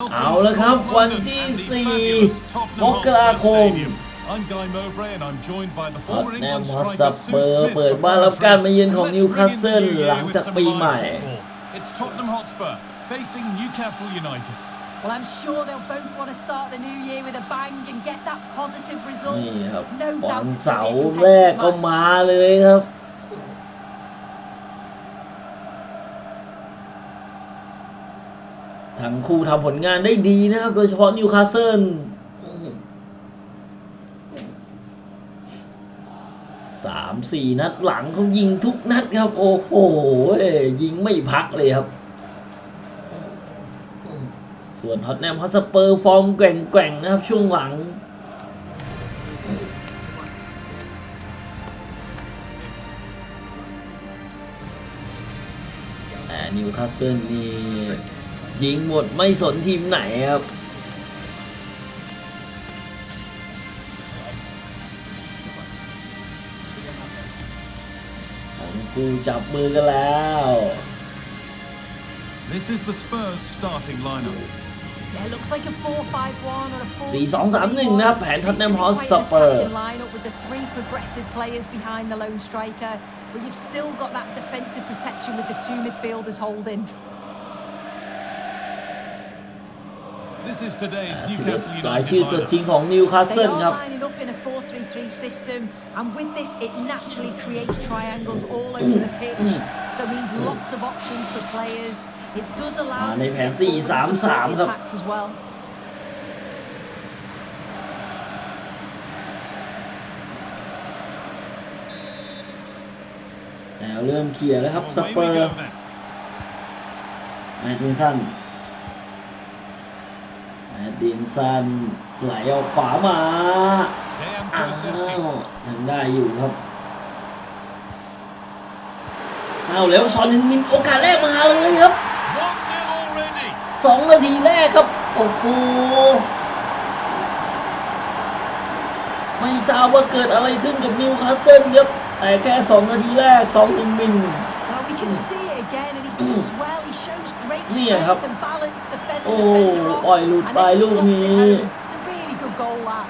เอาละครับวันที่4มกราคม I'm Guy Mowbray and I'm joined by the ฮอต former แนม England ฮอต striker สเปอ Sue ร์ Smith เปิดบ้านรับการมาเยือนของ Let's นิวคาส begin เซิล the new หลัง year จาก with ปี some ใหม่ live football. It's Tottenham Hotspur facing Newcastle United. Well, I'm sure they'll both want to start the new year with a bang and get that positive result. นี่ครับ No วั doubt น it's เสา gonna be ร์ a แรก competitive ก็ match. มาเลยครับ ทั้งคู่ทำผลงานได้ดีนะครับ โดยเฉพาะนิวคาสเซิลสามสี่นัดหลังเขายิงทุกนัดครับ โอ้โหยิงไม่พักเลยครับ ส่วนฮอตแนมฮอสเปอร์ฟอร์มแกว่งๆนะครับ ช่วงหลังแต่นิวคาสเซิลนี่ ยิงหมดไม่สนทีมไหนครับ ทั้งคู่จับมือกันแล้ว This is the Spurs starting lineup. Yeah, looks like a 4-5-1 or a 4 4-2-3-1นะครับแผน Tottenham Hotspur lineup with the three progressive players behind the lone striker, but you've still got that defensive protection with the two midfielders holding. ราย United ชื่อตัวจริง lineup. ของนิวคาส They เซิล are ครับ lining up in a 4-3-3 system, and with this, it naturally creates triangles all over the pitch. So it means lots of options for players. It does allow อ่า them ใน to แผ get น forward and support 4-3-3 the ครับ attacks as well. แล้วเริ่มเคลียร์แล้วครับส Away เปอ we ร์ go then. แมดดินสันแม ดดินสันไหลออกขวามา Dejan อ้าว Kulusevski. ยังได้อยู่ครับอ้าวแล้วชอนเฮนมินโอกาสแรกมาเลยครับ1-0 already. สองนาทีแรกครับโอ้โหไม่ทราบว่าเกิดอะไรขึ้นกับนิวคาสเซิลครับแต่แค่สองนาทีแรกสองหนึ่งมิน Well, we can see it again, and he does well. He shows great เนี่ยครับ โอ้ defender off, ปล่อยหลุด and ไป then ลูก slots it นี้ home. It's a really good goal, that.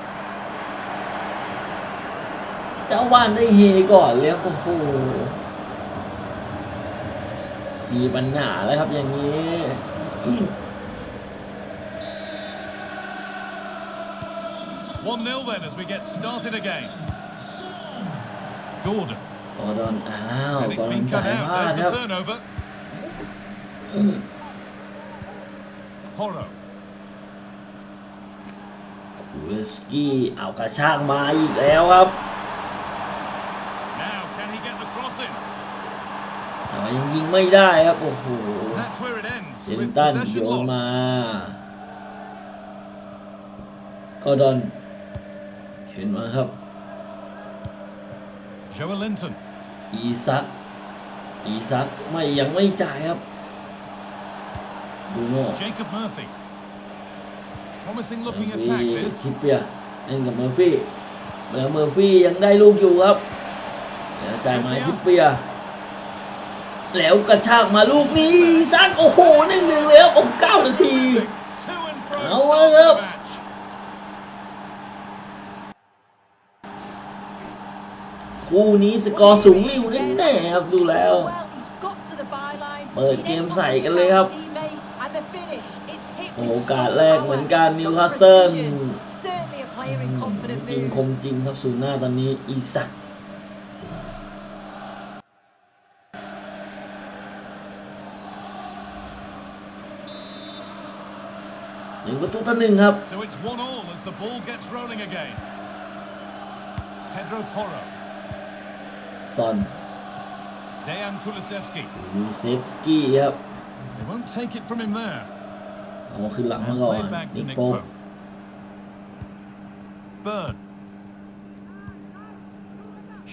เจ้าบ้านได้เฮก่อนเลยครับโอ้โหมีปัญหาแล้วครับอย่างนี้1-0 then as we get started again. Gordon. กอร์ดอนอ้าว And กอ it's ร์ดอน been จ่า cut ยพลา out. ด There's ครับ the turnover. Porro. คูเลสกี้เอากระชากมาอีกแล้วครับ Now, can he get the cross in? แต่ว่ายังยิงไม่ได้ครับ โอ้โห That's where it ends. เซน With ตันโย possession นมา lost. กอร์ดอนขึ้นมาครับ Joe Linton. อีซัก อีซักไม่ยังไม่จ่ายครับ บูโน่ Jacob Murphy. Promising เมอ looking ร์ฟี่ attack this. คิปเปียร์เล่นกับเมอร์ฟี่แล้วเมอร์ฟี่ยังได้ลูกอยู่ครับแล้วจ่ายมาคิปเปียร์แล้วกระชากมาลูกนี้อีซักโอ้โหหนึ่งหนึ่งเลยครับผมเก้านาที To and fro Oh, start well, the up. match. คู่นี้สกอร์สูงริ้วแน่ๆครับดูแล้ว เปิดเกมใส่กันเลยครับ โอกาสแรกเหมือนกันนิวคาสเซิลจริงคมจริงครับศูนย์หน้าตอนนี้อีซักหนึ่งประตูต่อหนึ่งครับ So it's one all as the ball gets rolling again. Pedro Porro. ซอน Dejan Kulusevski. ยูเซฟสกี้ครับ They won't take it from him there. เอาขึ้นหลังมา And ก่อน played back นิ to ก Nick โป๊ป Pope. Burn.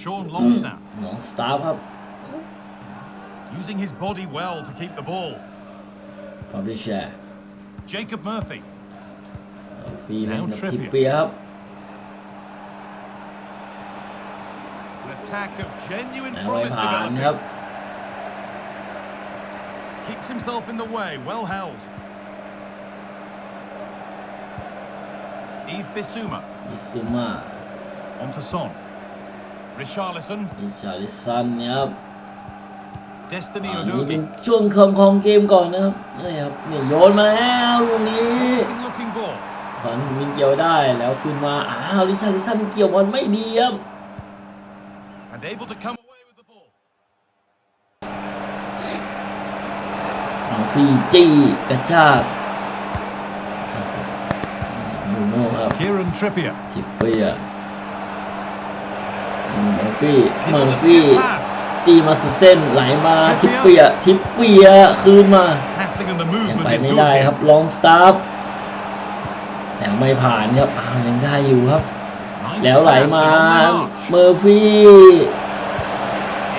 Sean Longstaff. น้องสตาร์ครับ using his body well to keep the ball. พาบิแชร์ Jacob Murphy. ฟีเล่นกับ Now ทิป Trippier เปียร์ครับ An attack of genuine แต่ไม่ promise ผ่านครับ developing. Keeps himself in the way, well held. Yves Bissouma. บิซูมา On to Son. Richarlison. อิชาลิสันเนี่ยครับ Destiny อันนี้เป็น Udogi. ช่วงคำของเกมก่อนนะครับนี่ครับเนี่ยโยนมาแล้วลูกนี้ Promising looking ball. สอนหินมินเกี่ยวได้แล้วคืนมาอ้าวลิชาลิสันเกี่ยวบอลไม่ดีครับ And able to come away with the ball. เอาฟรีจี้กระชาก Kieran Trippier. ทิปเปียเมอร์ฟี่เมอ Able ร์ to ฟี่ skip past. จี้มาสุดเส้นไหลมาทิปเปียทิปเปียคืนมา Passing and the ยัง movement ไป is ไม่ good ได้ here. ครับลองสตาร์ฟแต่ไม่ผ่านครับอ้าวยังได้อยู่ครับ Nice แล้วไหล passing มา on the march. เมอร์ฟี่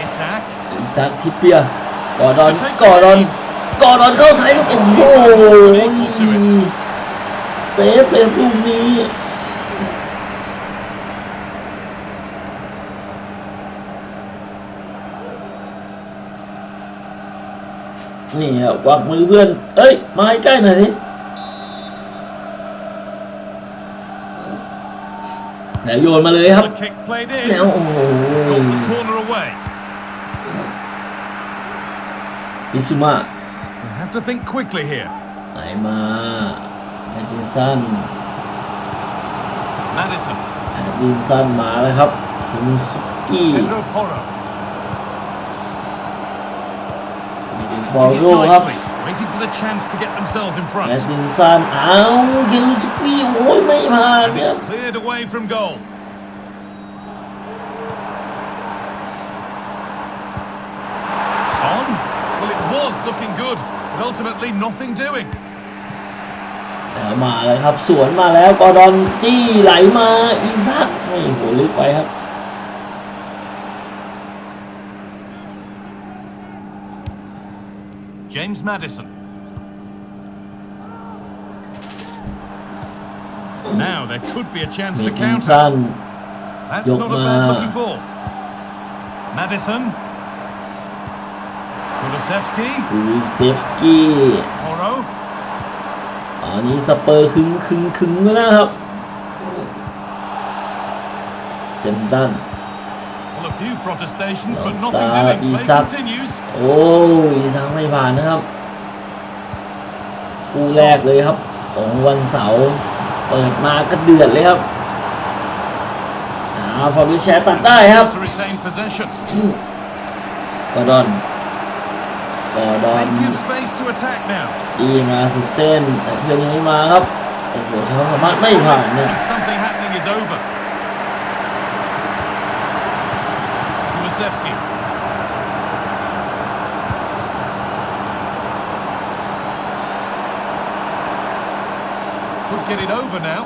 Isak. อิซักทิปเปียกอร์ดอนกอร์ดอนกอร์ดอนเข้าใส่แล้วโอ้โห เซฟเลยครับลูกนี้นี่ครับกวักมือเพื่อน เอ้ย มาใกล้ๆหน่อยสิแล้วโยนมาเลยครับ The kick played แล้ว in. โอ้โห Got the corner away. บิสุมา We have to think quickly here. ไหลมา แอดดินสัน Madison. แอดดินสันมาแล้วครับคุณสุสกี้ Pedro Porro. บอล Hit โร่ครับ nicely. Waiting for the chance to get themselves in แอด front. ดินสันอ้าวเคนสุสกี้โอ้ยไม่ผ่าน And เนี่ย it's cleared away from goal. Son? Well, it was looking good, but ultimately nothing doing. แล้วมาเลยครับ สวนมาแล้วกอร์ดอนจี้ไหลมาอีซักไม่โหลึกไปครับ James Madison. Now there could be a chance เม to ดดิน counter. สัน That's Yok not a ma. bad looking ball. Madison. Kulusevski. คูเซฟสกี้ Porro. อันนี้สเปอร์คึงคึงคึงแล้วครับ เจมตัน Well, a few protestations, but Long nothing start, doing. Play Isak. continues. โอ้อีซักไม่ผ่านนะครับคู่แรกเลยครับ ของวันเสาร์เปิดมาก็เดือดเลยครับอ้าวพอวิวแชร์ตัดได้ครับ To retain possession. กอร์ดอน กอร์ดอน Plenty of space to attack now. จีมาสุดเส้น แต่เพื่อนยังไม่มาครับโอ้โหใช้ความสามารถไม่ผ่านเนี่ย Something happening is over. Kulusevski. Could get it over now.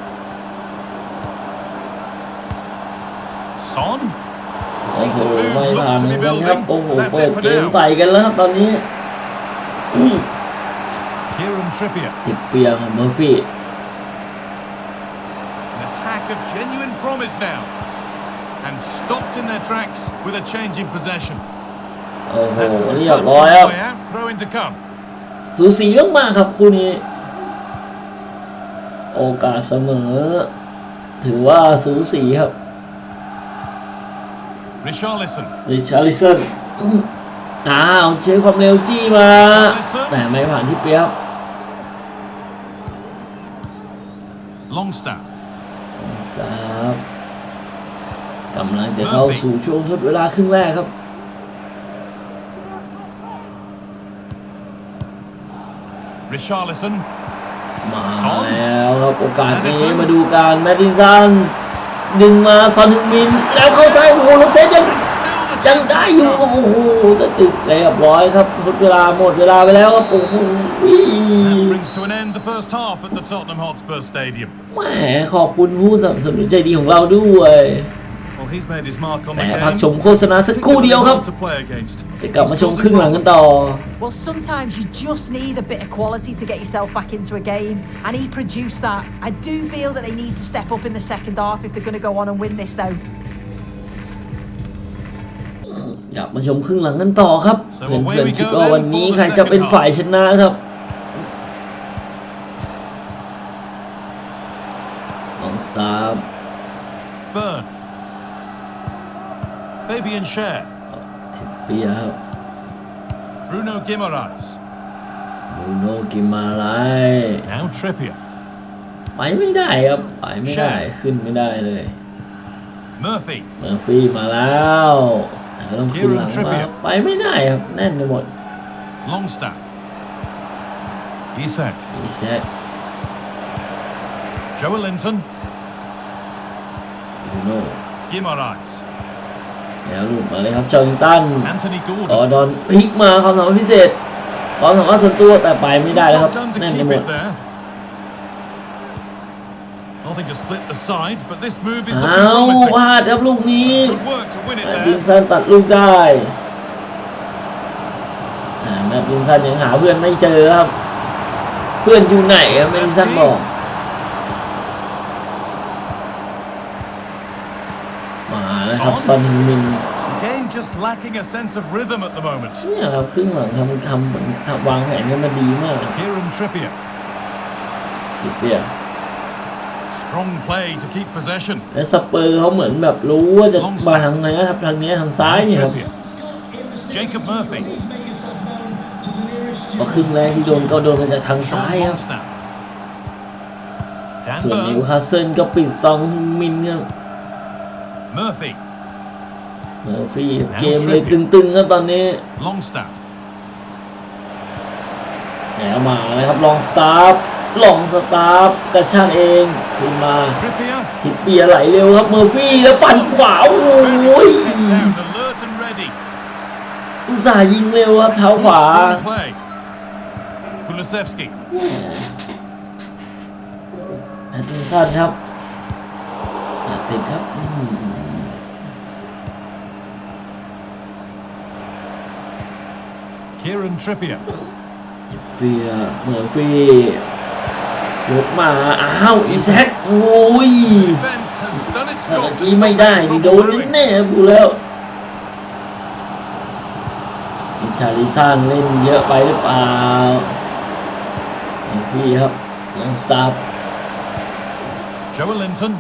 Son. โอ้โหไม่ผ่านเหมือนกันครับโอ้โหเปิดเกมใส่กันแล้วครับตอนนี้ Kieran Trippier. ติดเปียของเมอร์ฟี่ An attack of genuine promise now. And stopped in their tracks with a change in possession. โอ้โห Left to a เรียบ touch ร้อย on ครับ the way out, throw in to come. สูสีมากๆครับคู่นี้ โอกาสเสมอ ถือว่าสูสีครับ Richarlison. ริชาริสัน อ้าวเช็คความเร็วจี้มา แต่ไม่ผ่านที่เปียบ Longstaff. สตาร์ฟกำลังจะเข้าสู่ช่วงทดเวลาครึ่งแรกครับ Richarlison. มาแล้วครับโอกาสนี้มาดูการแมดดินสันดึงมาซอนฮึงมิน แล้วเข้าซ้ายโอ้โหแล้วเซฟยัง Still the ยังได้อยู่ครับโอ้โหแต่ติดเรียบร้อยครับหมดเวลาหมดเวลาไปแล้วครับโอ้โห That brings to an end the first half at the Tottenham Hotspur Stadium. แหมขอบคุณผู้สนับสนุนใจดีของเราด้วย Well, he's made his mark on the แต่ game. พักชมโฆษณาสัก Think ครู่ of เดียวครับ anyone to play against. จะกลับมาชมครึ่งหลังกันต่อ Well, sometimes you just need a bit of quality to get yourself back into a game, and he produced that. I do feel that they need to step up in the second half if they're going to go on and win this, though. กลับมาชมครึ่งหลังกันต่อครับ So เพื่อน away เพื่อน we คิด go ว่า then วันนี้ for the ใครจะเป็น second ฝ่ายชนะครับลองสตาร์ Burn. Fabian Scher. เปียครับ Bruno Guimaraes. บูโนกิมาไล Now Trippier. ไปไม่ได้ครับไปไม่ได้ใช่ขึ้นไม่ได้เลย Murphy. เมอร์ฟี่มาแล้ว แต่ก็ต้องขึ้นหลัง Kieran มา Trippier ไปไม่ได้ครับแน่นไปหมด Longstaff. Isak. อีแซก Joel Linton. บูโน Guimaraes. แล้วหลุดมาเลยครับจอร์ลิงตัน Anthony กอ Gordon. ร์ดอนพลิกมาความสามารถพิเศษความสามารถส่วนตัวแต่ไปไม่ได้แล้วครับ Job done to แน่นไป keep หมด it there. Nothing to split the sides, but this move is อ้า looking วพ promising. ลาดครับลูกนี้ Good work to win it แมตติน there. สันตัดลูกได้อ่าแมตตินสันยังหาเพื่อนไม่เจอครับ เพื่อนอยู่ไหนครับแมตตินสันบอก มาแล้วครับซอนฮิงมิน Game just lacking a sense of rhythm at the moment. เนี่ยครับครึ่งหลังทำทำทำวางแผนกันมาดีมาก Kieran Trippier. ติดเปีย Strong play to keep possession. และสเปอร์เขาเหมือนแบบรู้ว่าจะมาทางไหนนะครับทางเนี้ยทางซ้ายเนี่ยครับ Trippier. Jacob Murphy. พอครึ่งแรกที่โดนก็โดนมาจากทางซ้ายครับ Longstaff. Dan ส่วนนิว Burn. คาสเซิลก็ปิดซองฮึงมินครับ Murphy. เมอร์ฟี่เกมเลยตึงๆครับตอนนี้ Longstaff. แล้วมาเลยครับลองสตาร์ฟลองสตาร์ฟกระชากเอง ขึ้นมา Trippier. ทิปเปียร์ไหลเร็วครับเมอร์ฟี่แล้วปั่นขวาโอ้ย Gets out, alert and ready. อุตส่าห์ยิงเร็วครับเท้าขวา Strong play. Kulusevski. แอตตินสันครับอะติดครับอืม Kieran Trippier. เปียร์เมอร์ฟี่ ยกมา อ้าว อีแซคโอ้ย Defense has done its ถ้า job เมื่อ to กี้ไม่ stop ได้ any นี่โด trouble น brewing. แน่ๆกูแล้วมิชาลิซันเล่นเยอะไปหรือเปล่าเมอร์ฟี่ครับลองซับ Joel Linton.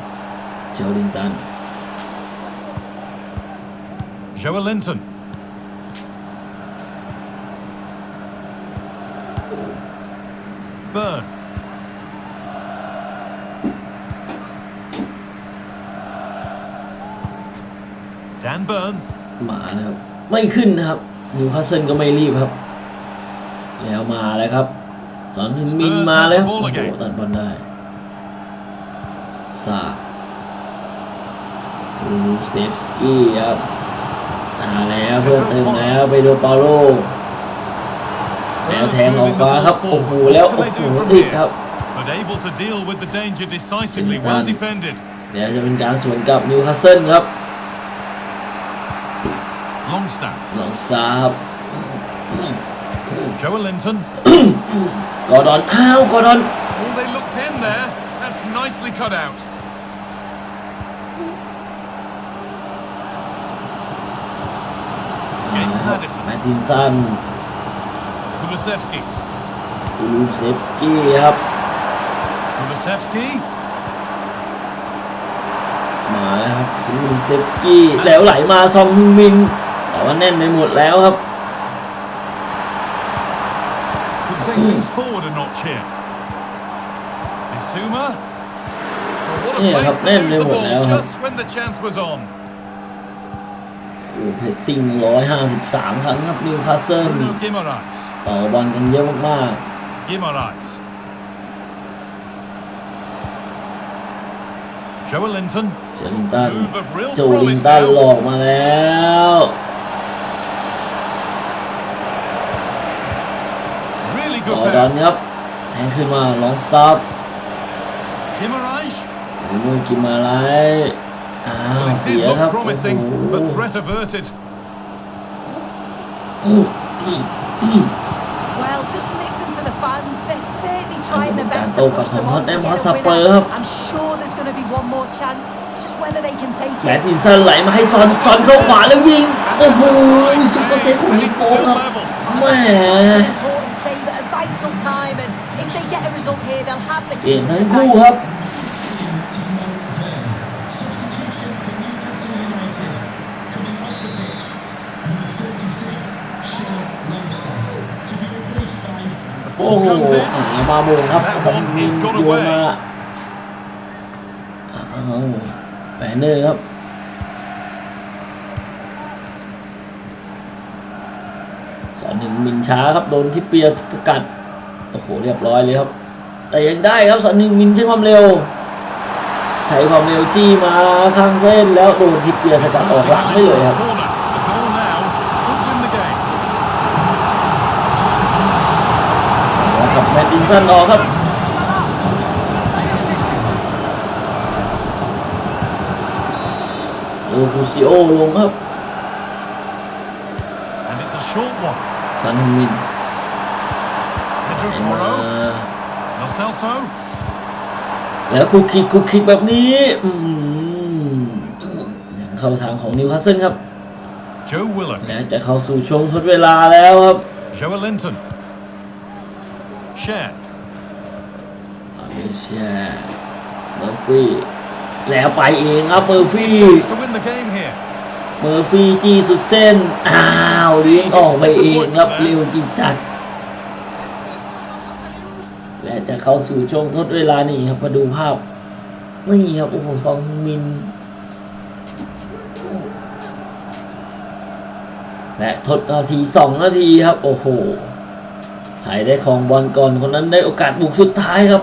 เจลลิงตัน Joel Linton. Burn. Dan Burn. มานะครับ ไม่ขึ้นนะครับนิวคาสเซิลก็ไม่รีบครับ แล้วมาแล้วครับสอนฮึนมินมาแล้วโอ้โหตัดบอลได้ซาลูเซฟสกี้ครับมาแล้วเพื่อนเติมแล้วไปดูเปาโลแล้วแทงออกฟ้าครับ โอ้โห แล้ว โอ้โหติดครับ But able to deal with the danger decisively. Linton. Well defended. เดี๋ยวจะเป็นการสวนกลับนิวคาสเซิลครับ Longstaff. หลังซาครับ Joel Linton. กอร์ดอนอ้าวกอร์ดอน Oh, they looked in there. That's nicely cut out. James ครับ Madison. แมตตินสัน Kulusevski. คูลูเซฟสกี้ครับ Kulusevski. มาแล้วครับคูลูเซฟสกี้แล้วไหลมาซองฮึงมินแต่ ว่าแน่นไปหมดแล้วครับ Could take things forward a notch here. Isuma. Well, what a Yeah, place have to men lose the level ball now, have- just when the chance was on. โอ้เพสซิ่งร้อยห้าสิบสามครั้งครับนิวคาสเซิล Bruno Guimaraes. ต่อบอลกันเยอะมาก Guimaraes. Joel Linton. ๆเจอลิงตัน Move of real โจลิง promise ตันหล now. อกมาแล้ว ต่อ good ดอน pass. ครับแทงขึ้นมาลองสตาร์ Guimaraes. ลูกิมาไลอ้าว Well, it เสี did ยครับ look โอ้โห promising, but threat averted. Well, just listen to the fans. They're certainly trying their best Tao to cầm push them hồn on hết to em get hóa a sập winner. bờ không? I'm sure there's going to be one more chance. It's just whether they can take แมต it. ตินสันไหลมาให้ซอนซอนเข้าขวาแล้วยิง โอ้โหซุปเปอร์เซฟของนิโก้ครับแหม เปลี่ยนทั้งคู่ครับโอ้โหมาโมงครับผมโยนมาแปนเนอร์ครับสอนหนึ่งมินช้าครับ โดนที่เปียสกัด โอ้โห เรียบร้อยเลยครับ แต่ยังได้ครับสอนหนึ่งมินใช้ความเร็ว ใช้ความเร็วจี้มาข้างเส้นแล้วโดนทิปเปียร์สกัดออกหลังไม่เลยครับ Corner. The goal now could win the game. แล้วกับแมตตินสันออกครับโลคูซิโอลงครับ And it's a short one. ซันฮึงมิน Pedro เอ็นมา Porro. Lo Celso. แล้วคุกคิกคุกคิกแบบนี้อืมยังเข้าทางของนิวคาสเซิลครับ Joe Willock. และจะเข้าสู่ช่วงทดเวลาแล้วครับ Joe Linton. Share. อาเบเชียเมอร์ฟี่แล้วไปเองครับเมอร์ฟี่ To win the game here. เมอร์ฟี่จี้สุดเส้นอ้าวเลี้ยงออกไปเองครับเร็วจริงจัดและ จะเข้าสู่ช่วงทดเวลานี่ครับมาดูภาพ นี่ครับโอ้โหซองฮึงมิน และทดนาทีสองนาทีครับ โอ้โหใครได้ของบอลก่อนคนนั้นได้โอกาสบุกสุดท้ายครับ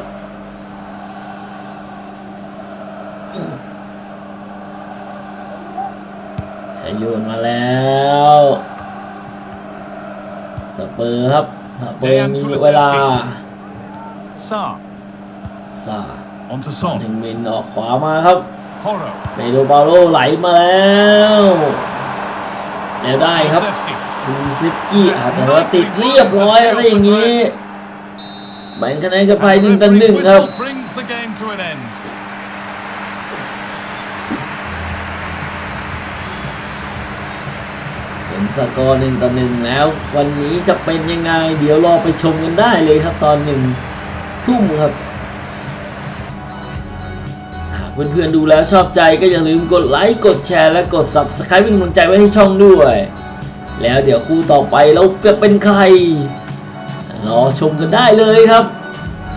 จะโยนมาแล้วสเปอร์ครับสเปอร์มีเวลา Saar. ซา On to ซอน Son. ถึงมินออกขวามาครับ Porro. เปโดบาโลไหลมาแล้วแล้วได้ครับ Kulusevski. คูซิฟกี้อาจแต่ว่าติดเรียบร้อยอะไรอย่างนี้ แบ่งคะแนนกันไป And ห the นึ่งต่อห referee's นึ่งครับ whistle brings the game to an end. ผลสกอร์หนึ่งต่อหนึ่งแล้ว วันนี้จะเป็นยังไง เดี๋ยวรอไปชมกันได้เลยครับตอนหนึ่ง ทุ่มครับหากเพื่อนๆดูแล้วชอบใจก็อย่าลืมกดไลค์กดแชร์และกด Subscribe เป็นกำลังใจไว้ให้ช่องด้วย แล้วเดี๋ยวคู่ต่อไปเราจะเป็นใคร รอชมกันได้เลยครับ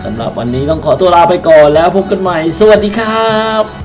สำหรับวันนี้ต้องขอตัวลาไปก่อนแล้วพบกันใหม่ สวัสดีครับ